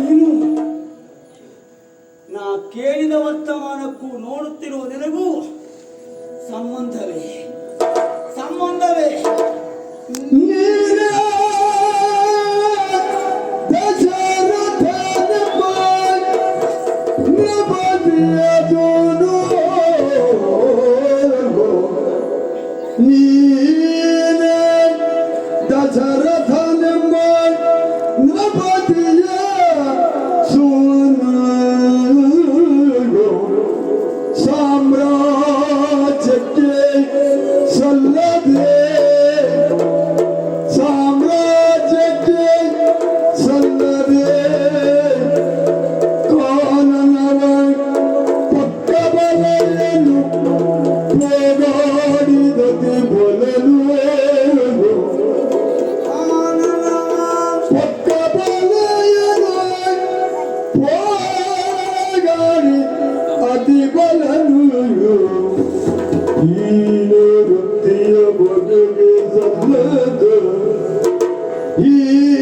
ನೀನು ನಾ ಕೇಳಿದ ವರ್ತಮಾನಕ್ಕೂ ನೋಡುತ್ತಿರುವ ನಿನಗೂ ಸಂಬಂಧವೇ. ಸಂಬಂಧವೇ. tatlıdır, tatlıdır. İyi.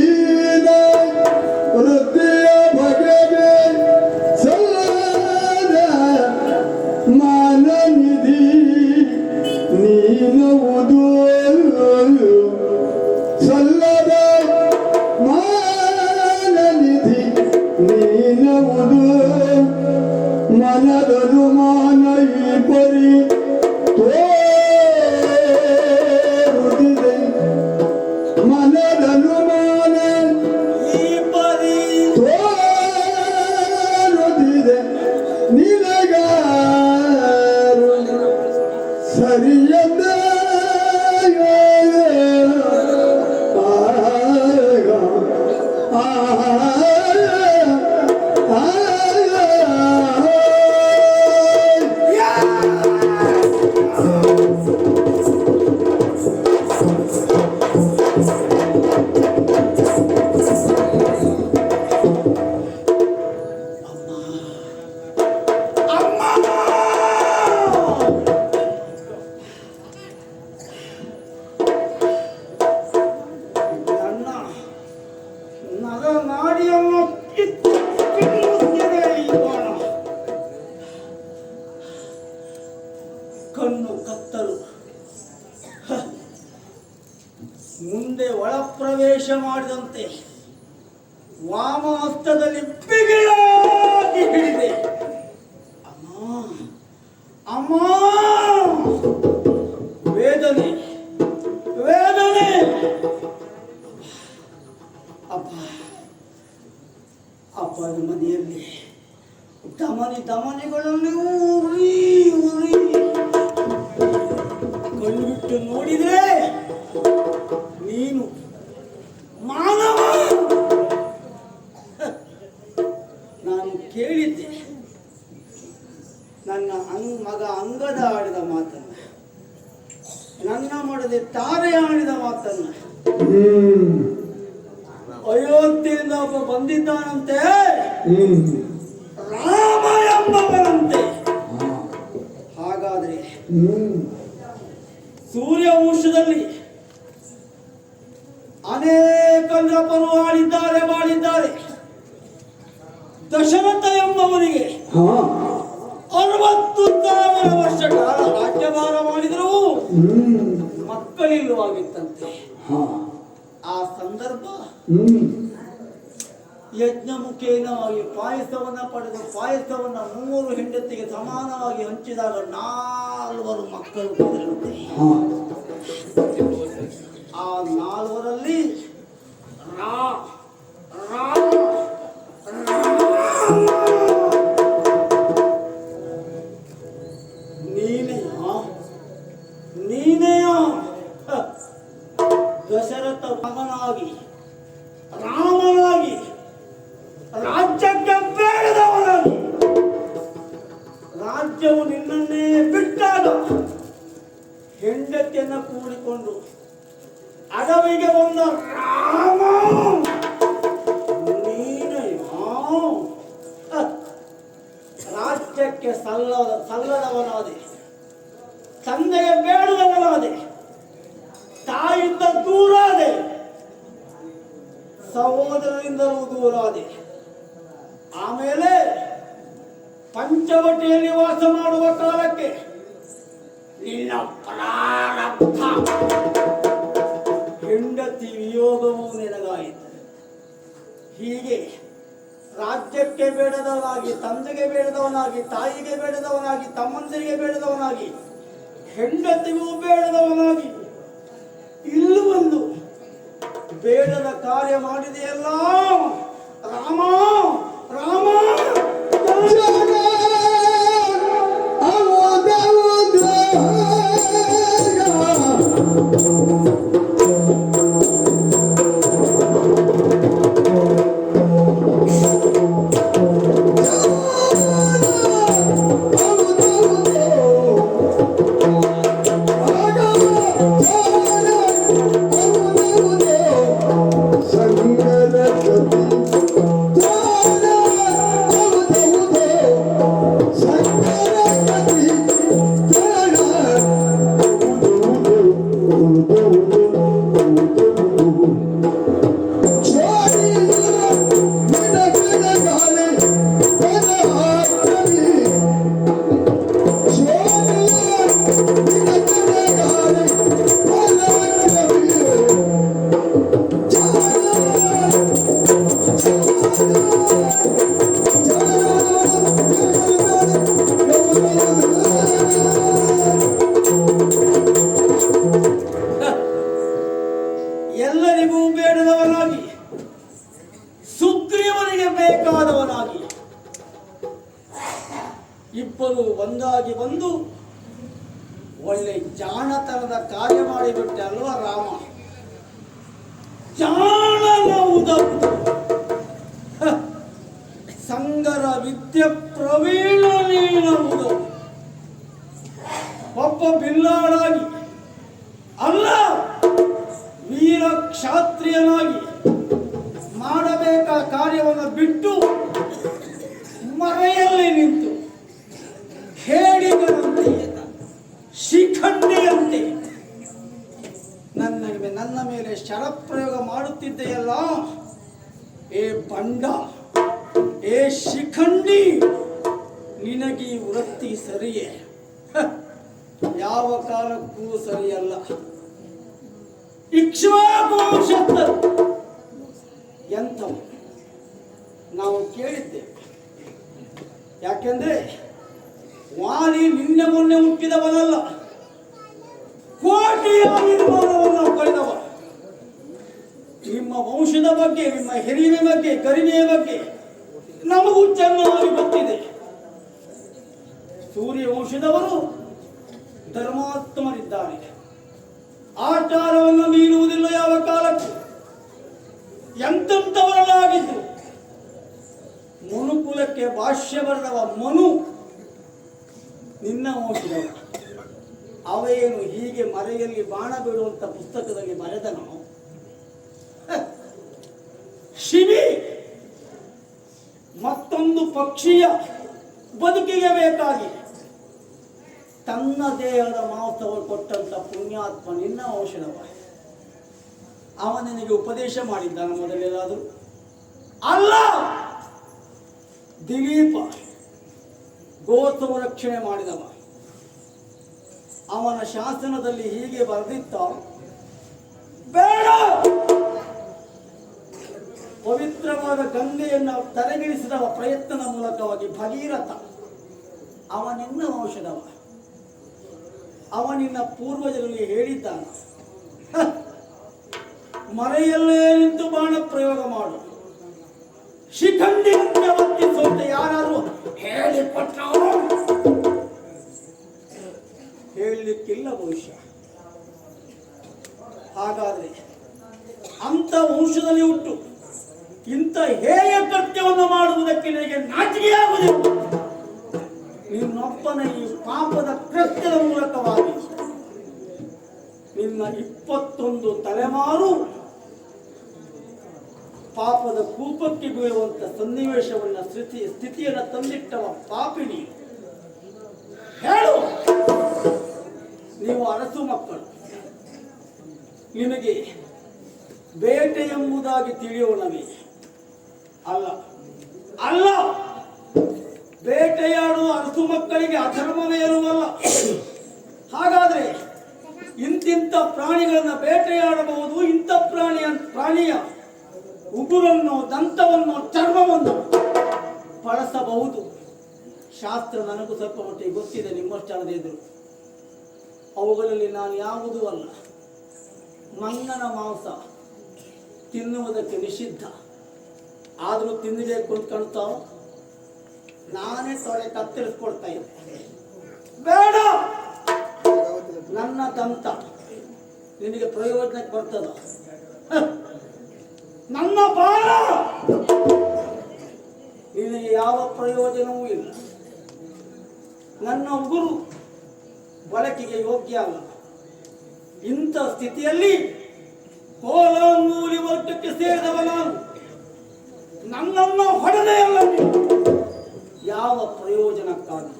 ಅಪ್ಪ ಅಪ್ಪನ ಮನೆಯಲ್ಲಿ ದಮನಿ ದಮನಿಗಳನ್ನು ಉರಿ ಉರಿ ಕಣ್ಣು ಬಿಟ್ಟು ನೋಡಿದರೆ ಅಲ್ಲದೆ ತಾರೆ ಆಡಿದ ಮಾತನ್ನ. ಅಯೋಧ್ಯೆಯಿಂದ ಒಬ್ಬ ಬಂದಿದ್ದಾನಂತೆ. ರಾಮ ಎಂಬವರಂತೆ ಹಾಗಾದ್ರೆ ಪಡೆದ ಪಾಯಸವನ್ನು ಮೂರು ಹೆಂಡತಿಗೆ ಸಮಾನವಾಗಿ ಹಂಚಿದಾಗ ನಾಲ್ವರು ಮಕ್ಕಳು ಅದಕ್ಕೆ ಸಲ್ಲದ ಸಲ್ಲದವನವದೆ ತಂದೆಯ ಬೇಡದವನಾದೆ ತಾಯಿಂದ ದೂರಾದೆ. ಸಹೋದರರಿಂದಲೂ ದೂರಾದೆ. ಆಮೇಲೆ ಪಂಚವಟಿಯಲ್ಲಿ ವಾಸ ಮಾಡುವ ಕಾಲಕ್ಕೆ ನಿನ್ನ ಪ್ರಾರಬ್ಧ. ಹೆಂಡತಿ ವಿಯೋಗವು ನಿನಗಾಯಿತು. ಹೀಗೆ ರಾಜ್ಯಕ್ಕೆ ಬೇಡದವನಾಗಿ ತಂದೆಗೆ ಬೇಡದವನಾಗಿ ತಾಯಿಗೆ ಬೇಡದವನಾಗಿ ತಮ್ಮಂದಿರಿಗೆ ಬೇಡದವನಾಗಿ ಹೆಂಡತಿಗೂ ಬೇಡದವನಾಗಿ ಇಲ್ಲೂ ಒಂದು ಬೇಡದ ಕಾರ್ಯ ಮಾಡಿದೆಯಲ್ಲ ರಾಮ ರಾಮ ಜನ ಒಬ್ಬ ಬಿಲ್ಲಾಳಾಗಿ ಅಲ್ಲ, ವೀರ ಕ್ಷಾತ್ರಿಯನಾಗಿ ಮಾಡಬೇಕಾದ ಕಾರ್ಯವನ್ನು ಬಿಟ್ಟು ಮರೆಯಲ್ಲಿ ನಿಂತು ಹೇಳಿದರಂತೆ ಶಿಖಂಡಿಯಂತೆ ನನ್ನ ನನ್ನ ಮೇಲೆ ಶರಪ್ರಯೋಗ ಮಾಡುತ್ತಿದ್ದೆಯಲ್ಲ? ಏ ಬಂಡ, ಏ ಶಿಖಂಡಿ, ನಿನಗೆ ವೃತ್ತಿ ಸರಿಯೇ? ಯಾವ ಕಾಲಕ್ಕೂ ಸರಿಯಲ್ಲ. ಎಂಥವು? ನಾವು ಕೇಳಿದ್ದೆ. ಯಾಕೆಂದ್ರೆ ವಾಲಿ ನಿನ್ನೆ ಮೊನ್ನೆ ಹುಟ್ಟಿದವನಲ್ಲ. ನಿರ್ಮಾಣವನ್ನು ಕಳೆದವ. ನಿಮ್ಮ ವಂಶದ ಬಗ್ಗೆ, ನಿಮ್ಮ ಹಿರಿಯ ಬಗ್ಗೆ, ಕರಿಮೆಯ ಬಗ್ಗೆ ನಮಗೂ ಚೆನ್ನಾಗಿ ಗೊತ್ತಿದೆ. ಸೂರ್ಯ ಧರ್ಮಾತ್ಮರಿದ್ದಾರೆ ಆಚಾರವನ್ನು ಮೀರುವುದಿಲ್ಲ ಯಾವ ಕಾಲಕ್ಕೂ. ಎಂತೆಂಥವರಲ್ಲಾಗಿದ್ದು ಮನುಕುಲಕ್ಕೆ ಭಾಷ್ಯ ಬರೆದವ ಮನು ನಿನ್ನ ವಂಶದವ ಅವೇನು ಹೀಗೆ ಮರೆಯಲ್ಲಿ ಬಾಣ ಬಿಡುವಂತ ಪುಸ್ತಕದಲ್ಲಿ ಬರೆದನು. ಶಿವಿ. ಮತ್ತೊಂದು ಪಕ್ಷಿಯ ಬದುಕಿಗೆ ಬೇಕಾಗಿ. ತನ್ನ ದೇಹದ ಮಾಂಸವನ್ನು ಕೊಟ್ಟಂತ ಪುಣ್ಯಾತ್ಮ ನಿನ್ನ ಔಷಧವ. ಅವ ನಿನಗೆ ಉಪದೇಶ ಮಾಡಿದ್ದಾನ ಮೊದಲೆಲ್ಲಾದರೂ? ಅಲ್ಲ! ದಿಲೀಪ ಗೋ ರಕ್ಷಣೆ ಮಾಡಿದವ. ಅವನ ಶಾಸನದಲ್ಲಿ ಹೀಗೆ ಬರೆದಿತ್ತ, ಬೇಡ! ಪವಿತ್ರವಾದ ಗಂಗೆಯನ್ನು ತಲೆಗಿಳಿಸಿದವ ಪ್ರಯತ್ನದ ಮೂಲಕವಾಗಿ ಭಗೀರಥ ಅವನಿನ್ನ ವಂಶದವ ಅವನಿನ್ನ ಪೂರ್ವಜರಲ್ಲಿ ಹೇಳಿದ್ದಾನ ಮನೆಯಲ್ಲೇ ನಿಂತು ಬಾಣ ಪ್ರಯೋಗ ಮಾಡು. ಶಿಖಂಡಿ ವರ್ತಿಸುವಂತೆ ಯಾರಾದರೂ ಹೇಳಿಕೊಟ್ಟ ಹೇಳಲಿಕ್ಕಿಲ್ಲ ಬಹುಶಃ. ಹಾಗಾದ್ರೆ ಅಂತ ವಂಶದಲ್ಲಿ ಹುಟ್ಟು, ಇಂಥ ಹೇಯ ಕೃತ್ಯವನ್ನು ಮಾಡುವುದಕ್ಕೆ ನನಗೆ ನಾಚಿಕೆಯಾಗುವುದಿಲ್ಲ. ನಿನ್ನೊಬ್ಬನ ಈ ಪಾಪದ ಕೃತ್ಯದ ಮೂಲಕವಾಗಿ ನಿನ್ನ ಇಪ್ಪತ್ತೊಂದು ತಲೆಮಾರು ಪಾಪದ ಕೂಪಕ್ಕೆ ಬೀಳುವಂತ ಸನ್ನಿವೇಶವನ್ನ ಸ್ಥಿತಿ, ಸ್ಥಿತಿಯನ್ನು ತಂದಿಟ್ಟವ ಪಾಪಿಣಿ. ಹೇಳು. ನೀವು ಅರಸು ಮಕ್ಕಳು. ನಿಮಗೆ ಬೇಟೆ ಎಂಬುದಾಗಿ ತಿಳಿಯೋಣವೇ. ಅಲ್ಲ. ಅಲ್ಲ. ಅರಸು ಮಕ್ಕಳಿಗೆ ಅಧರ್ಮವೇ ಇರುವಲ್ಲ. ಹಾಗಾದ್ರೆ ಇಂತಿಂತ ಪ್ರಾಣಿಗಳನ್ನ ಬೇಟೆಯಾಡಬಹುದು. ಇಂಥ ಪ್ರಾಣಿಯ ಪ್ರಾಣಿಯ ಉಗುರನ್ನು, ದಂತವನ್ನು, ಚರ್ಮವನ್ನು ಬಳಸಬಹುದು. ಶಾಸ್ತ್ರ ನನಗೂ ಸ್ವಲ್ಪ ಮಟ್ಟಿಗೆ ಗೊತ್ತಿದೆ ನಿಮ್ಮಷ್ಟಲ್ಲದೆ ಇದ್ರು. ಅವುಗಳಲ್ಲಿ ನಾನು ಯಾವುದೂ ಅಲ್ಲ. ಮಂಗನ ಮಾಂಸ ತಿನ್ನುವುದಕ್ಕೆ ನಿಷಿದ್ಧ. ಆದರೂ ತಿನ್ನಬೇಕು ಅಂತ ನಾನೇ ತೊಡೆ ತಿಳಿಸ್ಕೊಡ್ತಾ ಇದ್ದೆ. ಬೇಡ! ನನ್ನ ದಂತ. ನಿನಗೆ ಪ್ರಯೋಜನಕ್ಕೆ ಬರ್ತದ? ನನ್ನ ಬಾಳ ನಿನಗೆ ಯಾವ ಪ್ರಯೋಜನವೂ ಇಲ್ಲ. ನನ್ನ ಉಗುರು ಬಳಕೆಗೆ ಯೋಗ್ಯ ಅಲ್ಲ. ಇಂಥ ಸ್ಥಿತಿಯಲ್ಲಿ ಕೋಲಾಂಗೂಲಿ ವರ್ಗಕ್ಕೆ ಸೇರಿದವ ನಾನು. ನನ್ನನ್ನು ಹೊಡೆದೇ ಅಲ್ಲ ನೀವು ಯಾವ ಪ್ರಯೋಜನಕ್ಕಾಗಿ?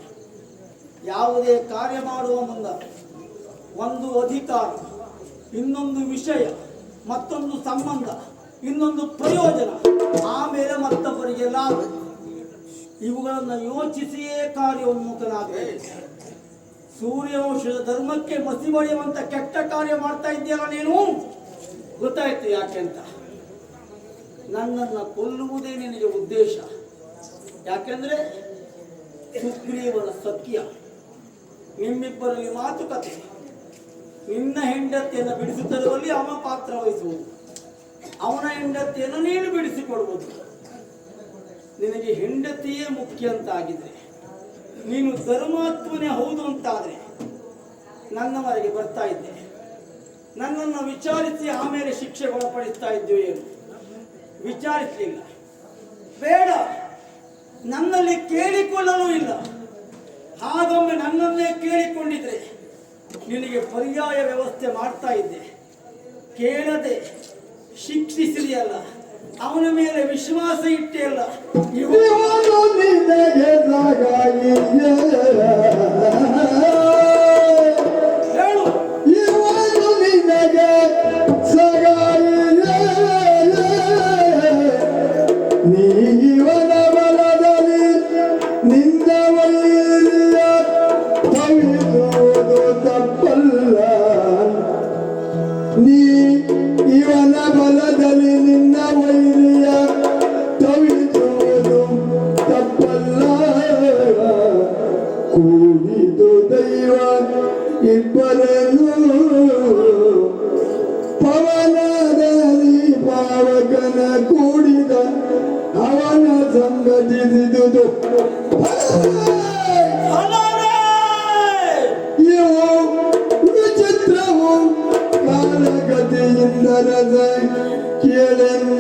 ಯಾವುದೇ ಕಾರ್ಯ ಮಾಡುವ ಮುನ್ನ ಒಂದು ಅಧಿಕಾರ, ಇನ್ನೊಂದು ವಿಷಯ, ಮತ್ತೊಂದು ಸಂಬಂಧ, ಇನ್ನೊಂದು ಪ್ರಯೋಜನ ಆಮೇಲೆ ಮತ್ತೊಬ್ಬರಿಗೆ ಲಾಭ. ಇವುಗಳನ್ನು ಯೋಚಿಸಿಯೇ ಕಾರ್ಯೋನ್ಮುಖನಾಗಬೇಕು ಸೂರ್ಯವಂಶದ ಧರ್ಮಕ್ಕೆ ಮಸಿ ಬಳಿಯುವಂತ ಕೆಟ್ಟ ಕಾರ್ಯ ಮಾಡ್ತಾ ಇದೆಯಲ್ಲ ನೀನು? ಗೊತ್ತಾಯ್ತು ಯಾಕೆ ಅಂತ? ನನ್ನನ್ನು ಕೊಲ್ಲುವುದೇ ನಿನಗೆ ಉದ್ದೇಶ. ಯಾಕೆಂದ್ರೆ ಸುಗ್ರೀವನ ಸತ್ಯ. ನಿಮ್ಮಿಬ್ಬರಲ್ಲಿ ಮಾತುಕತೆ. ನಿನ್ನ ಹೆಂಡತಿಯನ್ನು ಬಿಡಿಸುತ್ತಿರುವಲ್ಲಿ ಅವನ ಪಾತ್ರ ವಹಿಸುವುದು. ಅವನ ಹೆಂಡತಿಯನ್ನು ನೀನು ಬಿಡಿಸಿಕೊಡುವುದು. ನಿನಗೆ ಹೆಂಡತಿಯೇ ಮುಖ್ಯ ಅಂತ ಆಗಿದ್ರೆ ನೀನು ಧರ್ಮಾತ್ಮನೇ ಹೌದು ಅಂತಾದ್ರೆ ನನ್ನವರೆಗೆ ಬರ್ತಾ ಇದ್ದೆ. ನನ್ನನ್ನು ವಿಚಾರಿಸಿ ಆಮೇಲೆ ಶಿಕ್ಷೆ ಒಳಪಡಿಸ್ತಾ ಇದ್ದೀವಿ ಏನು? ವಿಚಾರಿಸಲಿಲ್ಲ. ಬೇಡ. ನನ್ನಲ್ಲಿ ಕೇಳಿಕೊಳ್ಳಲು ಇಲ್ಲ. ಹಾಗೊಮ್ಮೆ ನನ್ನನ್ನೇ ಕೇಳಿಕೊಂಡಿದ್ರೆ ನಿನಗೆ ಪರ್ಯಾಯ ವ್ಯವಸ್ಥೆ ಮಾಡ್ತಾ ಇದ್ದೆ. ಕೇಳದೆ ಅಲ್ಲ ಅವನ ಮೇಲೆ ವಿಶ್ವಾಸ ಇಟ್ಟೆ ಅಲ್ಲ ಹಲವೇ! ಇವು ವಿಚಿತ್ರವು ಕಾಲಗತಿಯಿಂದ ರಜಾ ಕೇಳೆಂದ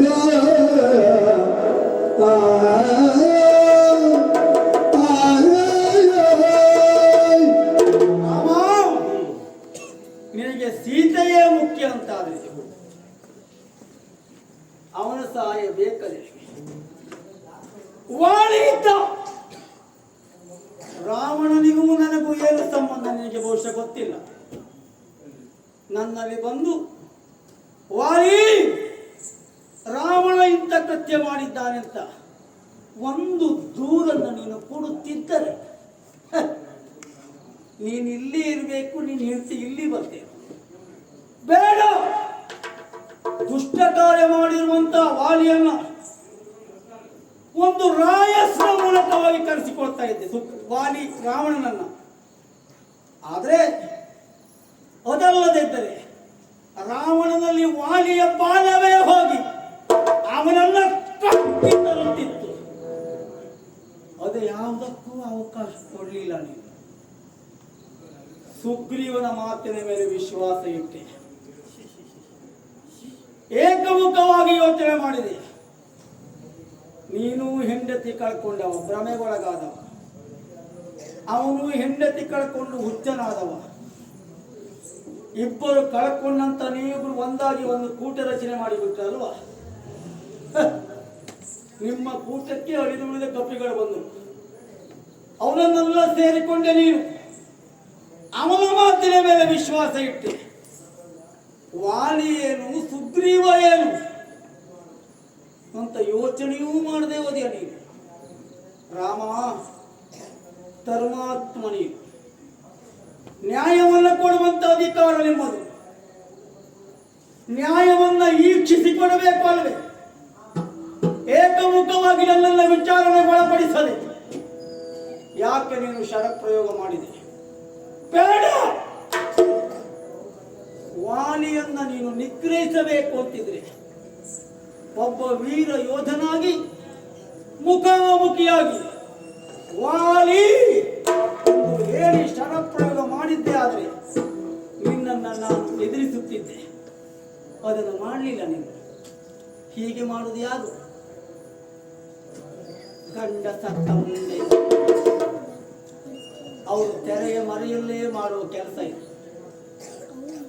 ಗೊತ್ತಿಲ್ಲ. ನನ್ನಲ್ಲಿ ಬಂದು ವಾರಿ ರಾವಣ ಇಂಥ ಕೃತ್ಯ ಮಾಡಿದ್ದಾನೆ ಅಂತ ಒಂದು ದೂರನ್ನು ನೀನು ಕೊಡುತ್ತಿದ್ದರೆ ನೀನು ಇಲ್ಲಿ ಇರಬೇಕು, ನೀನು ಹೆಂಡತಿ ಇಲ್ಲಿ ಬರ್ತೇನೆ ಬೇಡ! ದುಷ್ಟ ಕಾರ್ಯ ಮಾಡಿರುವಂತ ವಾಲಿಯನ್ನ ಒಂದು ರಾಯಸ್ನ ಮೂಲಕವಾಗಿ ಕರೆಸಿಕೊಳ್ತಾ ಇದ್ದೆ. ವಾಲಿ ರಾವಣನನ್ನ. ಆದ್ರೆ ಅದಲ್ಲದಿದ್ದರೆ ರಾವಣನಲ್ಲಿ ವಾಲಿಯ ಬಾಲವೇ ಹೋಗಿ ಅವನನ್ನ ತರುತ್ತಿತ್ತು ಅದು ಯಾವುದಕ್ಕೂ ಅವಕಾಶ ಕೊಡಲಿಲ್ಲ ನೀನು. ಸುಗ್ರೀವನ ಮಾತಿನ ಮೇಲೆ ವಿಶ್ವಾಸ ಇಟ್ಟೆ. ಏಕಮುಖವಾಗಿ ಯೋಚನೆ ಮಾಡಿದೆ. ನೀನು ಹೆಂಡತಿ ಕಳ್ಕೊಂಡವ ಭ್ರಮೆಗೊಳಗಾದವ. ಅವನು ಹೆಂಡತಿ ಕಳ್ಕೊಂಡು ಹುಚ್ಚನಾದವ. ಇಬ್ಬರು ಕಳ್ಕೊಂಡಂತ ನೀವಿಬ್ರು ಒಂದಾಗಿ ಒಂದು ಕೂಟ ರಚನೆ ಮಾಡಿಬಿಟ್ರಲ್ವಾ ನಿಮ್ಮ ಕೂಟಕ್ಕೆ ಅಳಿದು ಉಳಿದ ಕಪ್ಪಿಗಳು ಬಂದರು. ಅವನನ್ನೆಲ್ಲ ಸೇರಿಕೊಂಡೆ ನೀನು. ಅವನ ಮಾತಿನ ಮೇಲೆ ವಿಶ್ವಾಸ ಇಟ್ಟೆ. ವಾಲಿ ಏನು, ಸುಗ್ರೀವ ಏನು? ಅಂತ ಯೋಚನೆಯೂ ಮಾಡದೆ ಓದಿಯ ನೀನು? ರಾಮ ಧರ್ಮಾತ್ಮ ನ್ಯಾಯವನ್ನು ಕೊಡುವಂತ ಅಧಿಕಾರ ನಿಮ್ಮದು. ನ್ಯಾಯವನ್ನ ಈಕ್ಷಿಸಿ ಕೊಡಬೇಕು ಅಲ್ವೇ ಏಕಮುಖವಾಗಿ ನನ್ನನ್ನು ವಿಚಾರಣೆ ಒಳಪಡಿಸದೆ. ಯಾಕೆ ನೀನು ಶರಪ್ರಯೋಗ ಮಾಡಿದೆ? ಬೇಡ! ವಾಲಿಯನ್ನ ನೀನು ನಿಗ್ರಹಿಸಬೇಕು ಅಂತಿದ್ರೆ ಒಬ್ಬ ವೀರ ಯೋಧನಾಗಿ ಮುಖಾಮುಖಿಯಾಗಿ ವಾಲಿ ಹೇಳಿ ಶರಪ್ರಯೋಗ ಮಾಡಿದ್ದೆ ಆದರೆ ನಿನ್ನನ್ನು ನಾನು ಎದುರಿಸುತ್ತಿದ್ದೆ. ಅದನ್ನು ಮಾಡಲಿಲ್ಲ ನೀನು. ಹೀಗೆ ಮಾಡುವುದು ಯಾರು? ಗಂಡ ಸತ್ತ ಮುಂದೆ. ಅವರು ತೆರೆಯ ಮರೆಯಲ್ಲೇ ಮಾಡುವ ಕೆಲಸ ಇದೆ.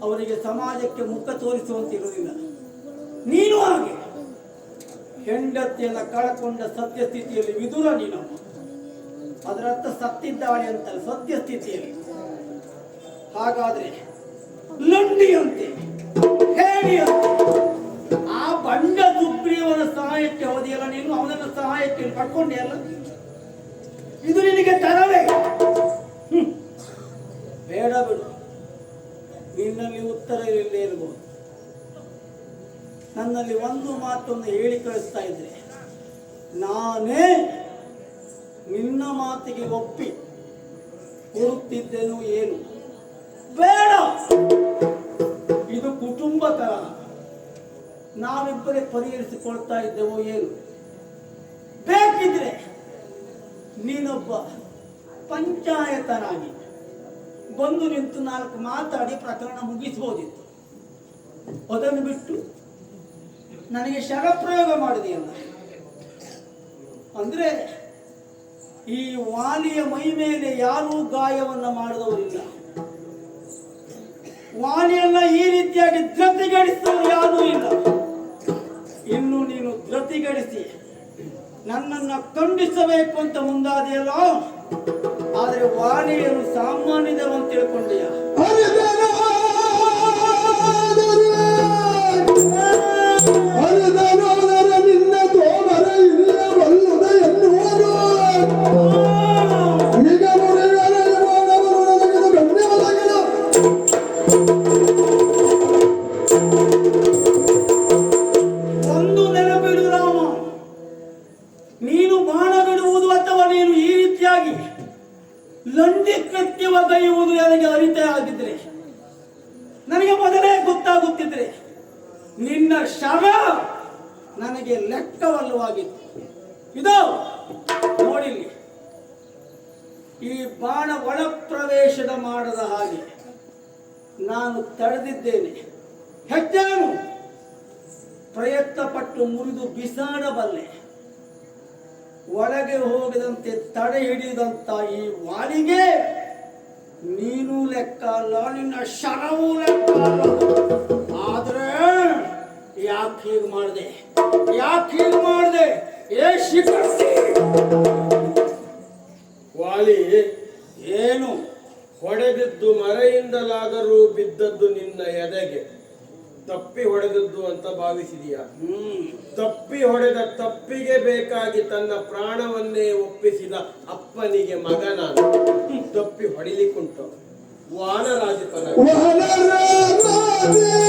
ಅವರಿಗೆ ಸಮಾಜಕ್ಕೆ ಮುಖ ತೋರಿಸುವಂತಿರುವುದಿಲ್ಲ ನೀನು ಹಾಗೆ. ಹೆಂಡತಿಯನ್ನು ಕಳಕೊಂಡ ಸತ್ಯ ಸ್ಥಿತಿಯಲ್ಲಿ ವಿದುರ ನೀನು ಅದರರ್ಥ ಸತ್ತಿದ್ದಾಳೆ ಅಂತ ಸತ್ಯ ಸ್ಥಿತಿಯಲ್ಲಿ ಹಾಗಾದ್ರೆ ಲಂಡಿಯಂತೆ ಹೇಳಿಯಂತೆ ಆ ಬಂಡ ಸುಗ್ರೀವನ ಸಹಾಯಕ್ಕೆ ಹೋದಿಯಲ್ಲ ನೀನು, ಅವನನ್ನ ಸಹಾಯಕ್ಕೆ ಪಡ್ಕೊಂಡೆ ಅಲ್ಲ? ಇದು ನಿನಗೆ ತರವೇ. ಬೇಡ ಬಿಡು. ನಿನ್ನಲ್ಲಿ ಉತ್ತರ ಇಲ್ಲೇ ಇರಬಹುದು ನನ್ನಲ್ಲಿ ಒಂದು ಮಾತನ್ನು ಹೇಳಿ ಕಳಿಸ್ತಾ ಇದ್ರೆ ನಾನೇ ನಿನ್ನ ಮಾತಿಗೆ ಒಪ್ಪಿ ಕೊಡುತ್ತಿದ್ದೆನು ಏನು? ಬೇಡ! ಇದು ಕುಟುಂಬ ತರ ನಾವಿಬ್ಬರೇ ಪರಿಹರಿಸಿಕೊಳ್ತಾ ಇದ್ದೆವೋ ಏನು? ಬೇಕಿದ್ರೆ ನೀನೊಬ್ಬ ಪಂಚಾಯತನಾಗಿ ಬಂದು ನಿಂತು ನಾಲ್ಕು ಮಾತಾಡಿ ಪ್ರಕರಣ ಮುಗಿಸ್ಬೋದಿತ್ತು. ಅದನ್ನು ಬಿಟ್ಟು ನನಗೆ ಶರಪ್ರಯೋಗ ಮಾಡಿದೆಯಲ್ಲ? ಅಂದ್ರೆ ಈ ವಾಲಿಯ ಮೈ ಮೇಲೆ ಯಾರೂ ಗಾಯವನ್ನ ಮಾಡಿದವರಿಲ್ಲ ವಾಲಿಯನ್ನ ಈ ರೀತಿಯಾಗಿ ಧೃತಿಗಡಿಸಲು ಯಾರೂ ಇಲ್ಲ. ಇನ್ನು ನೀನು ಧೃತಿಗಡಿಸಿ ನನ್ನನ್ನ ಖಂಡಿಸಬೇಕು ಅಂತ ಮುಂದಾದೆಯಲ್ಲ? ಆದರೆ ವಾಲಿಯನ್ನು ಸಾಮಾನ್ಯದವ ಅಂತ ತಿಳ್ಕೊಂಡೆಯ? ಹರಿದನೋದರ ಲಂಡಿ ಕೃತ್ಯವ ಕೈಯುವುದು ನನಗೆ ಅರಿತೇ ಆಗಿದ್ರೆ ನನಗೆ ಮೊದಲೇ ಗೊತ್ತಾಗುತ್ತಿದ್ರೆ ನಿನ್ನ ಶವ ನನಗೆ ಲೆಕ್ಕವಲ್ಲವಾಗಿತ್ತು. ಇದು, ನೋಡಿಲ್ಲಿ. ಈ ಬಾಣ ಒಳ ಪ್ರವೇಶದ ಮಾಡದ ಹಾಗೆ ನಾನು ತಡೆದಿದ್ದೇನೆ. ಹೆಚ್ಚೇನು ಪ್ರಯತ್ನ ಪಟ್ಟು ಮುರಿದು ಬಿಸಾಡಬಲ್ಲೆ. ಒಳಗೆ ಹೋಗದಂತೆ ತಡೆ ಹಿಡಿದಂತ ಈ ವಾಲಿಗೆ ನೀನು ಲೆಕ್ಕ ಅಲ್ಲ ನಿನ್ನ ಶರವೂ ಲೆಕ್ಕ. ಅಲ್ಲ ಆದ್ರೆ ಯಾಕೆ ಹೀಗೆ ಮಾಡಿದೆ? ಯಾಕೆ ಹೀಗೆ ಮಾಡಿದೆ? ಏ ಶಿಖರ್ಸಿ ವಾಲಿ ಏನು? ಹೊಡೆದಿದ್ದು ಮರೆಯಿಂದಲಾದರೂ ಬಿದ್ದದ್ದು ನಿನ್ನ ಎದೆಗೆ. ತಪ್ಪಿ ಹೊಡೆದದ್ದು ಅಂತ ಭಾವಿಸಿದೀಯಾ. ಹ್ಮ್. ತಪ್ಪಿ ಹೊಡೆದ ತಪ್ಪಿಗೆ ಬೇಕಾಗಿ ತನ್ನ ಪ್ರಾಣವನ್ನೇ ಒಪ್ಪಿಸಿದ ಅಪ್ಪನಿಗೆ ಮಗನ ನಾನು. ತಪ್ಪಿ ಹೊಡಿಲಿಕ್ಕುಂಟು. ವಾನರಾಜ ಪರ. ವನರಾಜ